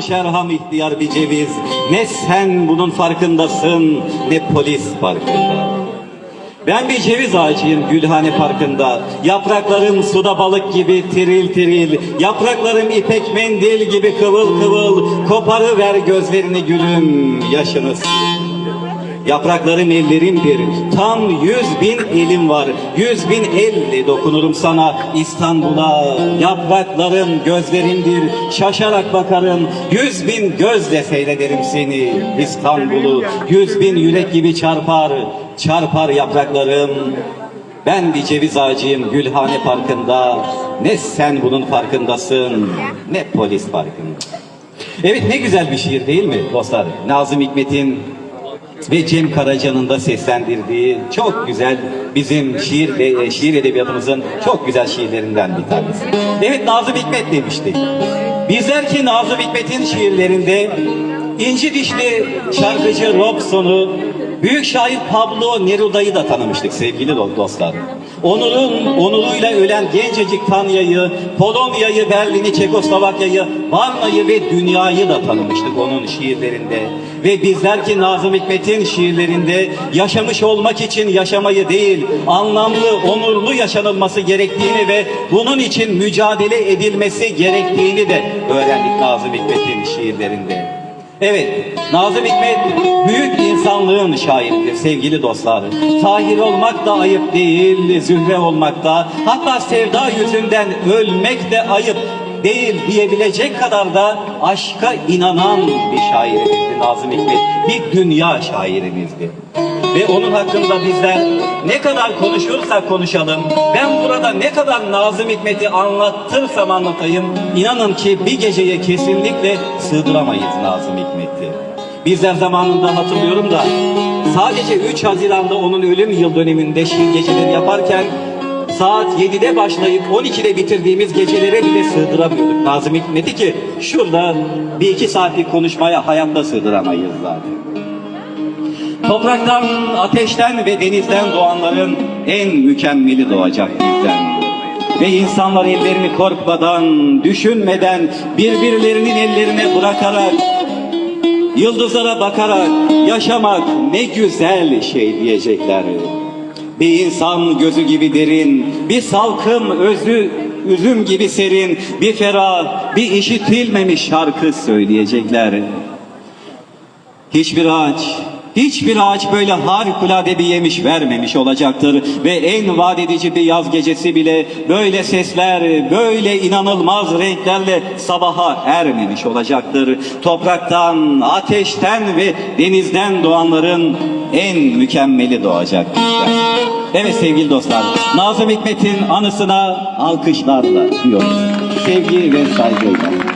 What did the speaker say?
Şerham ihtiyar bir ceviz. Ne sen bunun farkındasın ne polis farkında. Ben bir ceviz ağacıyım Gülhane Parkı'nda. Yapraklarım suda balık gibi tiril tiril. Yapraklarım ipek mendil gibi kıvıl kıvıl. Koparıver gözlerini gülüm yaşını sil. Yapraklarım ellerimdir. Tam yüz bin elim var. Yüz bin elle dokunurum sana İstanbul'a. Yapraklarım gözlerimdir. Şaşarak bakarım. Yüz bin gözle seyrederim seni İstanbul'u. Yüz bin yürek gibi çarpar. Çarpar yapraklarım. Ben bir ceviz ağacıyım Gülhane Parkı'nda. Ne sen bunun farkındasın ne polis farkında. Evet ne güzel bir şiir değil mi dostlar? Nazım Hikmet'in ve Cem Karaca'nın da seslendirdiği çok güzel bizim şiir ve e, şiir edebiyatımızın çok güzel şiirlerinden bir tanesi. Evet Nazım Hikmet demiştik. Bizler ki Nazım Hikmet'in şiirlerinde inci dişli şarkıcı Robson'u Büyük şair Pablo Neruda'yı da tanımıştık sevgili do- dostlar. Onur'un onuruyla ölen gencecik Tanya'yı, Polonya'yı, Berlin'i, Çekoslovakya'yı, Varna'yı ve dünyayı da tanımıştık onun şiirlerinde. Ve bizler ki Nazım Hikmet'in şiirlerinde yaşamış olmak için yaşamayı değil, anlamlı, onurlu yaşanılması gerektiğini ve bunun için mücadele edilmesi gerektiğini de öğrendik Nazım Hikmet'in şiirlerinde. Evet, Nazım Hikmet büyük insanlığın şairidir sevgili dostlar. Tahir olmak da ayıp değil, zühre olmak da, hatta sevda yüzünden ölmek de ayıp değil diyebilecek kadar da aşka inanan bir şairimizdi Nazım Hikmet. Bir dünya şairimizdi. Ve onun hakkında bizler ne kadar konuşursak konuşalım, ben burada ne kadar Nazım Hikmet'i anlattırsam anlatayım, inanın ki bir geceye kesinlikle sığdıramayız Nazım Hikmet'i. Bizler zamanında hatırlıyorum da sadece 3 Haziran'da onun ölüm yıl döneminde şiir geceleri yaparken saat 7'de başlayıp 12'de bitirdiğimiz gecelere bile sığdıramıyorduk Nazım Hikmet'i ki şurada bir iki saatlik konuşmaya hayatta sığdıramayız zaten. Topraktan, ateşten ve denizden doğanların en mükemmeli doğacak bizden. Ve insanlar ellerini korkmadan, düşünmeden, birbirlerinin ellerine bırakarak, yıldızlara bakarak yaşamak ne güzel şey diyecekler. Bir insan gözü gibi derin, bir salkım özü üzüm gibi serin, bir ferah, bir işitilmemiş şarkı söyleyecekler. Hiçbir ağaç, hiçbir ağaç böyle harikulade bir yemiş vermemiş olacaktır. Ve en vaat edici bir yaz gecesi bile böyle sesler, böyle inanılmaz renklerle sabaha ermemiş olacaktır. Topraktan, ateşten ve denizden doğanların en mükemmeli doğacak. Evet sevgili dostlar, Nazım Hikmet'in anısına alkışlarla diyoruz. Sevgi ve saygıyla.